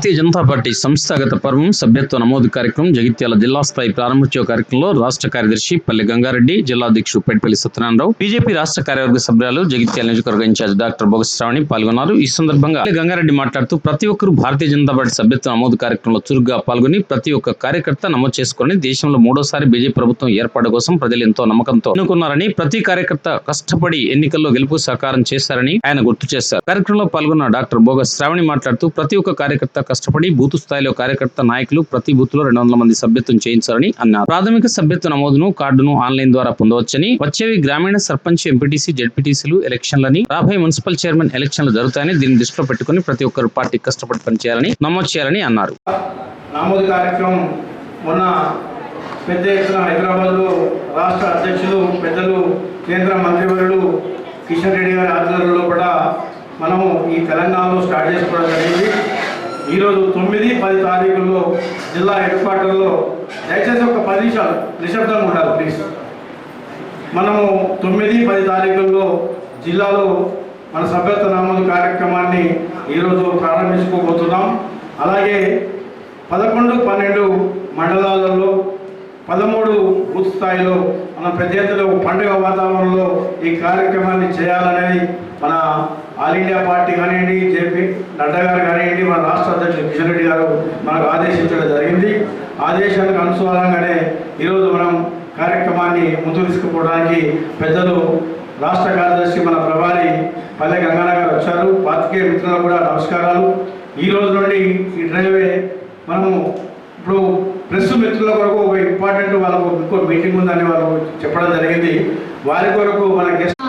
Bharatiya Janata party సంస్థాగత పర్వం సభ్యత్వ నమోదు కార్యక్రమం జగిత్యాల జిల్లా స్థాయి ప్రారంభోత్సవ కార్యక్రమంలో రాష్ట్ర కార్యదర్శి పల్లె గంగారెడ్డి జిల్లా అధ్యక్షుడు పెట్పల్లి సత్యనారాయణరావు బీజేపీ రాష్ట్ర కార్యవర్గ సభ్యులు జగిత్యాల నియోజకవర్గ ఇన్ఛార్జ్ డాక్టర్ బోగస్ పాల్గొన్నారు. ఈ సందర్భంగా పల్లె గంగారెడ్డి మాట్లాడుతూ ప్రతి ఒక్కరూ భారతీయ జనతా పార్టీ సభ్యత్వ నమోదు కార్యక్రమంలో చురుగ్గా పాల్గొని ప్రతి ఒక్క కార్యకర్త నమోదు చేసుకుని దేశంలో మూడోసారి బీజేపీ ప్రభుత్వం ఏర్పాటు కోసం ప్రజలు ఎంతో నమ్మకంతో ఎన్నుకున్నారని ప్రతి కార్యకర్త కష్టపడి ఎన్నికల్లో గెలుపు సహకారం చేశారని ఆయన గుర్తు చేశారు. కార్యక్రమంలో పాల్గొన్న డాక్టర్ బోగస్ శ్రావణి మాట్లాడుతూ ప్రతి ఒక్క కార్యకర్త కష్టపడి బూత్ స్థాయిలో కార్యకర్త నాయకులు ప్రతి బూత్లో రెండు వందల మంది సభ్యత్వం చేయించాలని అన్నారు. ప్రాథమిక సభ్యత్వ నమోదును కార్డును ఆన్లైన్ ద్వారా పొందవచ్చని వచ్చేవి గ్రామీణ సర్పంచ్ ఎంపీటీసీ జెడ్పీటీసీలు ఎలక్షన్లని రాబోయే మున్సిపల్ చైర్మన్ ఎలక్షన్లు జరుగుతాయని దీన్ని దృష్టిలో పెట్టుకుని ప్రతి ఒక్కరు పార్టీ కష్టపడి పనిచేయాలని నమోదు చేయాలని అన్నారు. నమోదు కార్యక్రమం మొన్న పెద్ద ఎత్తున హైదరాబాద్లో రాష్ట్ర అధ్యక్షులు పెద్దలు కేంద్ర మంత్రివర్యులు కిషన్ రెడ్డి గారి ఆధ్వర్యంలో కూడా మనము ఈ తెలంగాణలో స్టార్ట్ చేసుకోవడం జరిగింది. ఈరోజు తొమ్మిది పది తారీఖుల్లో జిల్లా హెడ్ క్వార్టర్లో దయచేసి ఒక పది నిమిషాలు నిశ్శబ్దంగా ఉండాలి ప్లీజ్ మనము తొమ్మిది పది తారీఖుల్లో జిల్లాలో మన సభ్యత్వ నమోదు కార్యక్రమాన్ని ఈరోజు ప్రారంభించుకోబోతున్నాం. అలాగే పదకొండు పన్నెండు మండలాలలో పదమూడు బూత్ స్థాయిలో మన పెద్ద ఎత్తున ఒక పండుగ వాతావరణంలో ఈ కార్యక్రమాన్ని చేయాలనేది మన ఆల్ ఇండియా పార్టీ కానివ్వండి జేపీ నడ్డా గారు కానివ్వండి మన రాష్ట్ర అధ్యక్షుడు కిషన్ రెడ్డి గారు మనకు ఆదేశించడం జరిగింది. ఆదేశానికి అనుసారంగానే ఈరోజు మనం కార్యక్రమాన్ని ముందుకు తీసుకుపోవడానికి పెద్దలు రాష్ట్ర కార్యదర్శి మన ప్రభారి పల్లె గంగారావు గారు వచ్చారు. పాతికేయ మిత్రులకు కూడా నమస్కారాలు. ఈ రోజు నుండి ఈ డ్రైవే మనము ఇప్పుడు ప్రెస్ మిత్రుల కొరకు ఒక ఇంపార్టెంట్ వాళ్ళకు ఇంకో మీటింగ్ ఉందని వాళ్ళు చెప్పడం జరిగింది. వారి కొరకు మన గెస్ట్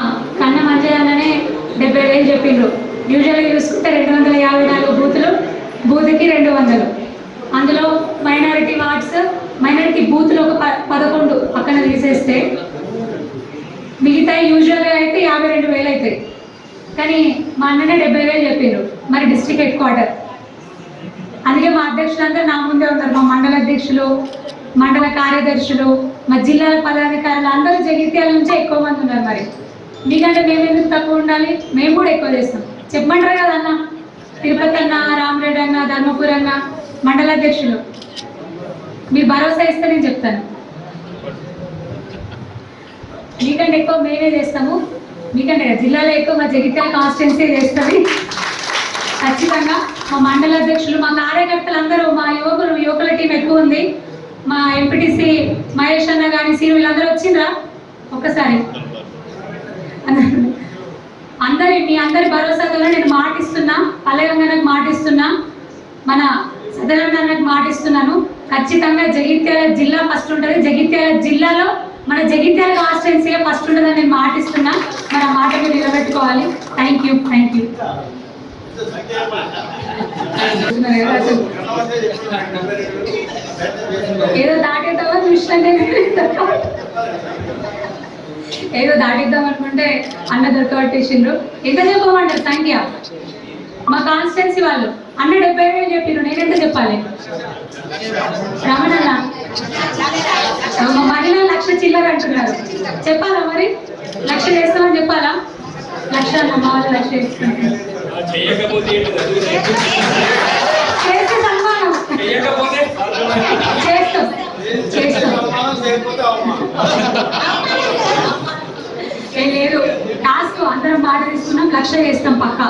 డెబ్బై యూజువల్గా చూసుకుంటే రెండు వందల యాభై నాలుగు బూతులు బూత్కి రెండు వందలు. అందులో మైనారిటీ వార్డ్స్ మైనారిటీ బూత్లు ఒక పదకొండు పక్కన తీసేస్తే మిగతా యూజువల్గా అయితే యాభై రెండు వేలు అవుతాయి. కానీ మా అన్ననే డెబ్బై వేలు చెప్పిండ్రు మరి డిస్ట్రిక్ట్ హెడ్ క్వార్టర్ అందుకే మా అధ్యక్షులందరూ నా ముందే ఉన్నారు. మా మండల అధ్యక్షులు మండల కార్యదర్శులు మా జిల్లాల పదాధికారులు అందరూ జగిత్యాల నుంచే ఎక్కువ మంది ఉన్నారు మరి. మీకంటే మేము ఎందుకు తక్కువ ఉండాలి? మేము కూడా ఎక్కువ చేస్తాం. చెప్పమంటారు కదా అన్న? తిరుపతి అన్న రామరెడ్డి అన్న ధర్మపురి అన్న మండల అధ్యక్షులు. మీ భరోసా ఇస్తే నేను చెప్తాను. మీకంటే ఎక్కువ మేమే చేస్తాము. మీకంటే జిల్లాలో ఎక్కువ మా జగిత్యాల కాన్స్టిట్యున్సీ చేస్తుంది. ఖచ్చితంగా మా మండల అధ్యక్షులు మా కార్యకర్తలు అందరూ మా యువకులు యువకుల టీం ఎక్కువ ఉంది. మా ఎంపీటీసీ మహేష్ అన్న కానీ సీను వీళ్ళందరూ వచ్చిండ్రా? ఒక్కసారి. అందరి మీ అందరి భరోసాతో నేను మాటిస్తున్నా. పల్లెగంగనకు మాటిస్తున్నా. మన సదరన్నకు మాటిస్తున్నాను. ఖచ్చితంగా జగిత్యాల జిల్లా ఫస్ట్ ఉంటుంది. జగిత్యాల జిల్లాలో మన జగిత్యాల కాన్స్టిట్యున్సీగా ఫస్ట్ ఉంటుందని నేను మాటిస్తున్నా. మన మాట నిలబెట్టుకోవాలి. థ్యాంక్ యూ థ్యాంక్ యూ ఏదో దాటేద్దామా? చూసినా ఏదో దాటిద్దాం అనుకుంటే అన్న దొరకబట్టేసిండ్రు ఎంత చెప్పమంటారు సంఖ్య? మా కాన్స్టిట్యున్సీ వాళ్ళు అన్న డెబ్బై వేలు చెప్పిండ్రు నేనెంత చెప్పాలి? రమణన్న. మా మహిళ లక్ష చిల్లర అంటున్నారు. చెప్పాలా మరి? లక్ష చేస్తామని చెప్పాలా? లక్ష అన్న మా వాళ్ళు లక్ష చేస్తున్నారు. చేస్తే సన్మానం. చేస్తాం. చేస్తాం. ఏం లేదు. టాస్క్ అందరం మాట తీసుకున్నాం లక్ష చేస్తాం పక్క.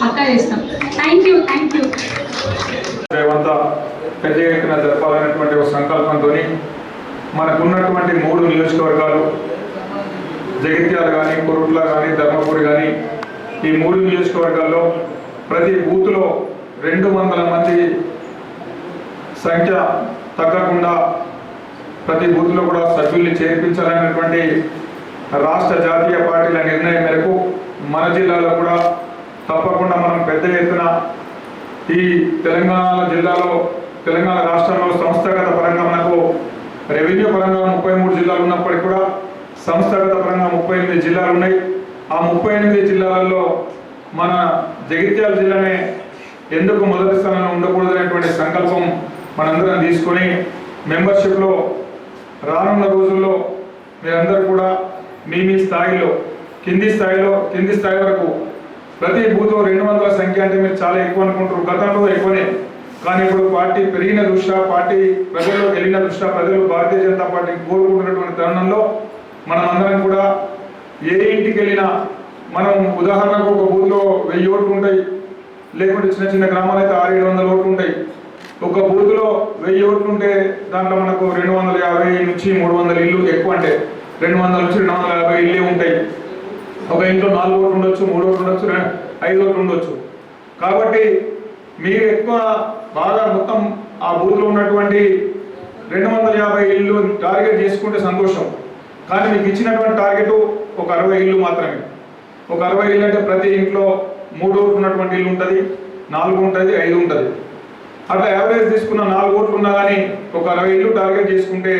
పక్క చేస్తాం. థ్యాంక్ యూ థ్యాంక్ యూ పెద్ద ఎత్తున జరపాలనేటువంటి ఒక సంకల్పంతో మనకున్నటువంటి మూడు నియోజకవర్గాలు జగిత్యాల కానీ కొరుట్ల కానీ ధర్మపూడి కానీ ఈ మూడు నియోజకవర్గాల్లో ప్రతి బూత్లో రెండు వందల మంది సంఖ్య తగ్గకుండా ప్రతి బూత్లో కూడా సభ్యుల్ని చేర్పించాలనేటువంటి రాష్ట్ర జాతీయ పార్టీల నిర్ణయం మేరకు మన జిల్లాలో కూడా తప్పకుండా మనం పెద్ద ఎత్తున ఈ తెలంగాణ జిల్లాలో తెలంగాణ రాష్ట్రంలో సంస్థాగత పరంగా మనకు రెవెన్యూ పరంగా ముప్పై మూడు జిల్లాలు ఉన్నప్పటికీ కూడా సంస్థాగత పరంగా ముప్పై ఎనిమిది జిల్లాలు ఉన్నాయి. ఆ ముప్పై ఎనిమిది జిల్లాలలో మన జగిత్యాల జిల్లానే ఎందుకు మొదటి స్థానంలో ఉండకూడదనేటువంటి సంకల్పం మనందరం తీసుకొని మెంబర్షిప్లో రానున్న రోజుల్లో మీరందరూ కూడా మీ మీ స్థాయిలో కింది స్థాయిలో కింది స్థాయి వరకు ప్రతి బూత్ రెండు వందల సంఖ్య అంటే మీరు చాలా ఎక్కువ అనుకుంటారు. గతంలో ఎక్కువనే. కానీ ఇప్పుడు పార్టీ పెరిగిన దృష్ట్యా పార్టీ ప్రజల్లో వెళ్ళిన దృష్ట్యా ప్రజలు భారతీయ జనతా పార్టీ కోరుకుంటున్నటువంటి తరుణంలో మనమందరం కూడా ఏ ఇంటికి వెళ్ళినా మనం ఉదాహరణకు ఒక బూత్లో వెయ్యి ఓట్లు ఉంటాయి. లేకుంటే చిన్న చిన్న గ్రామాలు అయితే ఆరు ఏడు వందల ఓట్లు ఉంటాయి. ఒక బూత్లో వెయ్యి ఓట్లు ఉంటే దాంట్లో మనకు రెండు వందల యాభై నుంచి మూడు వందల ఇల్లు ఎక్కువ అంటే రెండు వందల నుంచి రెండు వందల యాభై ఇల్లే ఉంటాయి. ఒక ఇంట్లో నాలుగు ఒకటి ఉండొచ్చు మూడు ఒకటి ఉండొచ్చు ఐదు ఒకటి ఉండొచ్చు. కాబట్టి మీరు ఎక్కువ బాగా మొత్తం ఆ బూత్లో ఉన్నటువంటి రెండు వందల యాభై ఇల్లు టార్గెట్ చేసుకుంటే సంతోషం. కానీ మీకు ఇచ్చినటువంటి టార్గెట్ ఒక అరవై ఇల్లు మాత్రమే. ఒక అరవై ఇల్లు అంటే ప్రతి ఇంట్లో మూడు ఓట్లు ఉన్నటువంటి ఇల్లు ఉంటుంది నాలుగు ఉంటుంది ఐదు ఉంటుంది. అట్లా యావరేజ్ తీసుకున్న నాలుగు ఓట్లు ఉన్నా కానీ ఒక అరవై ఇల్లు టార్గెట్ చేసుకుంటే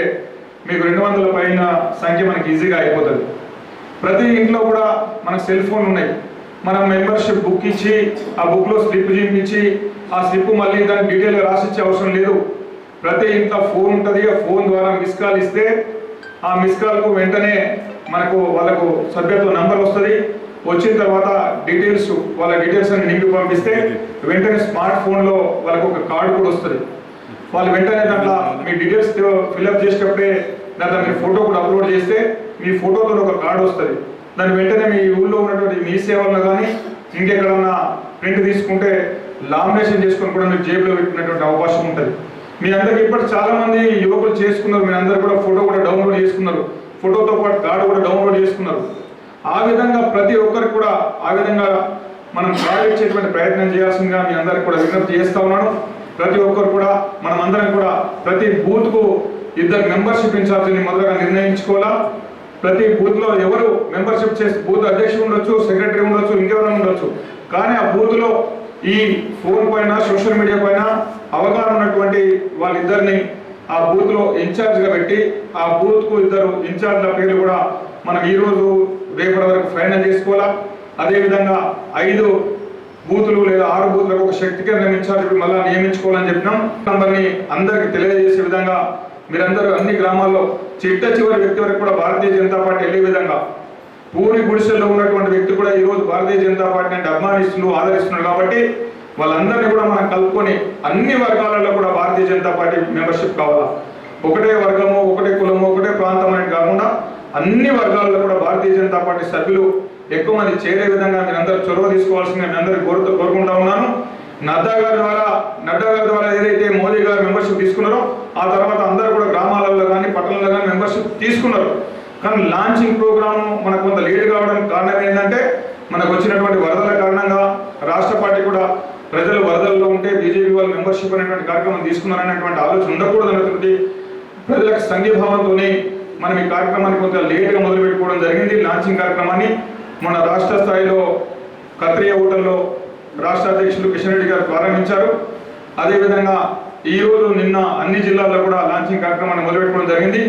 మీకు రెండు వందల పైన సంఖ్య మనకి ఈజీగా అయిపోతుంది. ప్రతి ఇంట్లో కూడా మనకు సెల్ ఫోన్ ఉన్నాయి. మనం మెంబర్షిప్ బుక్ ఇచ్చి ఆ బుక్లో స్లిప్ చూపించి ఆ స్లిప్ మళ్ళీ దాని డీటెయిల్గా రాసిచ్చే అవసరం లేదు. ప్రతి ఇంట్లో ఫోన్ ఉంటుంది. ఆ ఫోన్ ద్వారా మిస్ కాల్ ఇస్తే ఆ మిస్ కాల్కు వెంటనే మనకు వాళ్ళకు సభ్యత్వ నంబర్ వస్తుంది. వచ్చిన తర్వాత డీటెయిల్స్ వాళ్ళ డీటెయిల్స్ అన్ని నింపి పంపిస్తే వెంటనే స్మార్ట్ ఫోన్లో వాళ్ళకు ఒక కార్డు కూడా వస్తుంది. వాళ్ళు వెంటనే దాంట్లో మీ డీటెయిల్స్ ఫిల్అప్ చేసేటప్పుడే దాంట్లో మీరు ఫోటో కూడా అప్లోడ్ చేస్తే మీ ఫోటోతో ఒక కార్డు వస్తుంది. దాని వెంటనే మీ ఊళ్ళో ఉన్నటువంటి మీ సేవలను కానీ ఇంకెక్కడన్నా ప్రింట్ తీసుకుంటే లామినేషన్ చేసుకొని కూడా మీరు జేబులో పెట్టినటువంటి అవకాశం ఉంటుంది. మీ అందరికి ఇప్పటి చాలా మంది యువకులు చేసుకున్నారు మీ అందరు కూడా ఫోటో కూడా డౌన్లోడ్ చేసుకున్నారు. ఫోటోతో పాటు కార్డు కూడా డౌన్లోడ్ చేసుకున్నారు. ఆ విధంగా ప్రతి ఒక్కరికి కూడా ఆ విధంగా మనం సాధించేటువంటి ప్రయత్నం చేయాల్సిందిగా మీ అందరికి కూడా విజ్ఞప్తి చేస్తా ఉన్నాను. ప్రతి ఒక్కరు కూడా మనం అందరం కూడా ప్రతి బూత్కు ఇద్దరు మెంబర్షిప్ ఇన్ఛార్జిని మొదలుగా నిర్ణయించుకోవాలా? ప్రతి బూత్లో ఎవరు మెంబర్షిప్ చేసి బూత్ అధ్యక్షుడు ఉండొచ్చు సెక్రటరీ ఉండొచ్చు ఇంకెవరైనా ఉండొచ్చు. కానీ ఆ బూత్లో ఈ ఫోన్ పైన సోషల్ మీడియా పైన అవగాహన ఉన్నటువంటి వాళ్ళిద్దరిని ఆ బూత్లో ఇన్ఛార్జ్గా పెట్టి ఆ బూత్కు ఇద్దరు ఇన్ఛార్జ్ల పేర్లు కూడా మనం ఈరోజు రేపటి వరకు ఫైనల్ చేసుకోవాలా? అదేవిధంగా ఐదు బూతులు లేదా ఆరు బూతులకు ఒక శక్తిగా నియమించాలి మళ్ళీ మళ్ళా నియమించుకోవాలని చెప్పినాం. నంబర్ని అందరికి తెలియజేసే విధంగా మీరందరూ అన్ని గ్రామాల్లో చిట్ట చివరి వ్యక్తి వరకు కూడా భారతీయ జనతా పార్టీ వెళ్ళే విధంగా పూరి గుడిసెల్లో ఉన్నటువంటి వ్యక్తి కూడా ఈరోజు భారతీయ జనతా పార్టీ అంటే అభిమానిస్తున్నారు ఆదరిస్తున్నారు కాబట్టి వాళ్ళందరినీ కూడా మనం కలుపుకొని అన్ని వర్గాలలో కూడా భారతీయ జనతా పార్టీ మెంబర్షిప్ కావాలా? ఒకటే వర్గము ఒకటే కులము ఒకటే ప్రాంతం అనేది కాకుండా అన్ని వర్గాల్లో కూడా భారతీయ జనతా పార్టీ సభ్యులు ఎక్కువ మంది చేరే విధంగా మీరు అందరూ చొరవ తీసుకోవాల్సిందిగా మీ అందరికి కోరుతూ కోరుకుంటా ఉన్నాను. నడ్డా గారి ద్వారా నడ్డా గారి ద్వారా ఏదైతే మోదీ గారు మెంబర్షిప్ తీసుకున్నారో ఆ తర్వాత అందరూ కూడా గ్రామాలలో కానీ పట్టణాల్లో కానీ మెంబర్షిప్ తీసుకున్నారు. కానీ లాంచింగ్ ప్రోగ్రామ్ మనకు కొంత లేట్ కావడం కారణం ఏంటంటే మనకు వచ్చినటువంటి వరదల కారణంగా రాష్ట్ర పార్టీ కూడా ప్రజలు వరదల్లో ఉంటే బీజేపీ వాళ్ళు మెంబర్షిప్ అనేటువంటి కార్యక్రమం తీసుకున్నారనేటువంటి ఆలోచన ఉండకూడదు అనేటువంటి ప్రజలకు సంఘీభావంతోనే మనం ఈ కార్యక్రమాన్ని కొంత లేట్గా మొదలు పెట్టుకోవడం జరిగింది లాంచింగ్ కార్యక్రమాన్ని. మన రాష్ట్ర స్థాయిలో కత్రియ హోటల్లో రాష్ట్ర అధ్యక్షులు కిషన్ రెడ్డి గారు ప్రారంభించారు. అదేవిధంగా ఈరోజు నిన్న అన్ని జిల్లాల్లో కూడా లాంచింగ్ కార్యక్రమాన్ని మొదలుపెట్టుకోవడం జరిగింది.